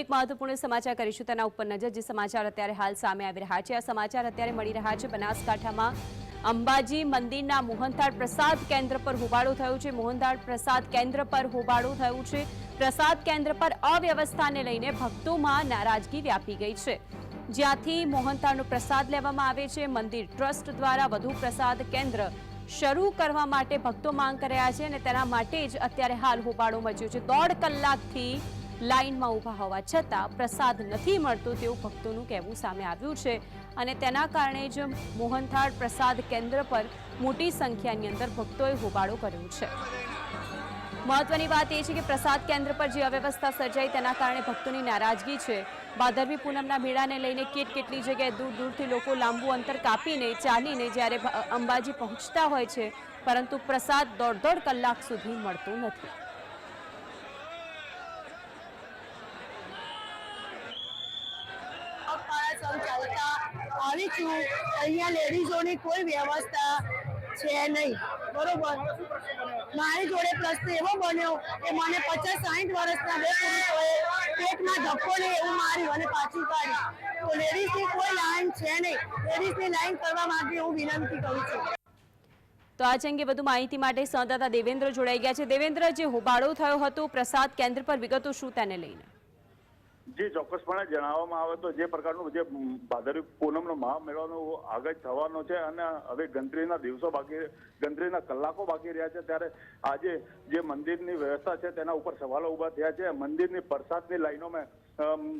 એક મહત્વપૂર્ણ સમાચાર કરીશું તેના ઉપર નજર, જે સમાચાર અત્યારે હાલ સામે આવી રહ્યા છે. આ સમાચાર અત્યારે મળી રહ્યા છે બનાસકાંઠામાં. અંબાજી મંદિરના મોહનથાળ પ્રસાદ કેન્દ્ર પર હોબાળો થયો છે. મોહનથાળ પ્રસાદ કેન્દ્ર પર હોબાળો થયું છે. પ્રસાદ કેન્દ્ર પર અવ્યવસ્થાને લઈને ભક્તોમાં નારાજગી વ્યાપી ગઈ છે. જ્યાંથી મોહનથાળનો પ્રસાદ લેવામાં આવે છે. મંદિર ટ્રસ્ટ દ્વારા વધુ પ્રસાદ કેન્દ્ર શરૂ કરવા માટે ભક્તો માંગ કર્યા છે અને તેના માટે જ અત્યારે હાલ હોબાળો મચ્યો છે. દોઢ કલાકથી લાઇનમાં ઊભા હોવા છતાં પ્રસાદ નથી મળતો તેવું ભક્તોનું કહેવું સામે આવ્યું છે. અને તેના કારણે જ મોહનથાળ પ્રસાદ કેન્દ્ર પર મોટી સંખ્યાની અંદર ભક્તોએ હોબાળો કર્યો છે. મહત્વની વાત એ છે કે પ્રસાદ કેન્દ્ર પર જે અવ્યવસ્થા સર્જાઈ તેના કારણે ભક્તોની નારાજગી છે. ભાદરવી પૂનમના મેળાને લઈને કેટ કેટલી જગ્યાએ દૂર દૂરથી લોકો લાંબુ અંતર કાપીને, ચાલીને જ્યારે અંબાજી પહોંચતા હોય છે, પરંતુ પ્રસાદ દોઢ દોઢ કલાક સુધી મળતો નથી. પગપાળા ચાલતા આવી છું. અહીંયા લેડીઝોની કોઈ વ્યવસ્થા છે નહીં. બરોબર? મારી જોડે પ્રશ્ન એવો બન્યો કે મને પચાસ સાઠ વર્ષના બે પુરુષોએ પેટમાં ધક્કો લે એવું માર્યું અને પાછું કાઢી તો લેડીઝની કોઈ લાઈન છે નહીં. લેડીઝની લાઈન કરવા માટે હું વિનંતી કરું છું. તો આજે અંગે વધુ માહિતી માટે સંવાદદાતા દેવેન્દ્ર જોડાઈ ગયા છે. દેવેન્દ્ર જે હોબાળો થયો હતો. પ્રસાદ કેન્દ્ર પર વિગતો શું તેને લઈને? જે ચોક્કસપણે જણાવવામાં આવે તો જે પ્રકારનું જે ભાદરવી પૂનમનો મહામેળાનો આગળ થવાનો છે અને હવે ગણતરીના દિવસો બાકી, ગણતરીના કલાકો બાકી રહ્યા છે, ત્યારે આજે જે મંદિરની વ્યવસ્થા છે તેના ઉપર સવાલો ઊભા થયા છે. મંદિરની પ્રસાદની લાઈનોમાં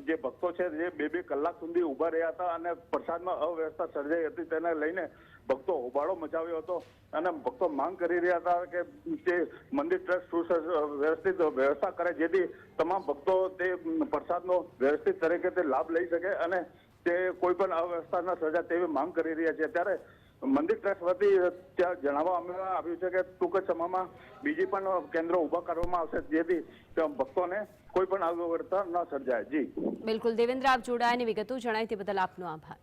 જે ભક્તો છે જે બે બે કલાક સુધી ઊભા રહ્યા હતા અને પ્રસાદમાં અવ્યવસ્થા સર્જાઈ હતી તેને લઈને ભક્તો હોબાળો મચાવ્યો હતો અને ભક્તો માંગ કરી રહ્યા હતા કે તે મંદિર ટ્રસ્ટ સુવ્યવસ્થિત વ્યવસ્થા કરે જેથી તમામ ભક્તો તે પ્રસાદનો વ્યવસ્થિત તરીકે તે લાભ લઈ શકે અને તે કોઈ પણ અવ્યવસ્થા ન તેવી માંગ કરી રહ્યા છે. ત્યારે મંદિર ટ્રસ્ટ વતી ત્યાં જણાવવામાં આવ્યું છે કે ટૂંક જ સમયમાં બીજી પણ કેન્દ્રો ઊભા કરવામાં આવશે, જેથી ભક્તોને કોઈ પણ અવ્યવસ્થા ન સર્જાય. જી. બિલકુલ. દેવેન્દ્ર, આપ જોડાયાની વિગતો જણાવી તે બદલ આપનો આભાર.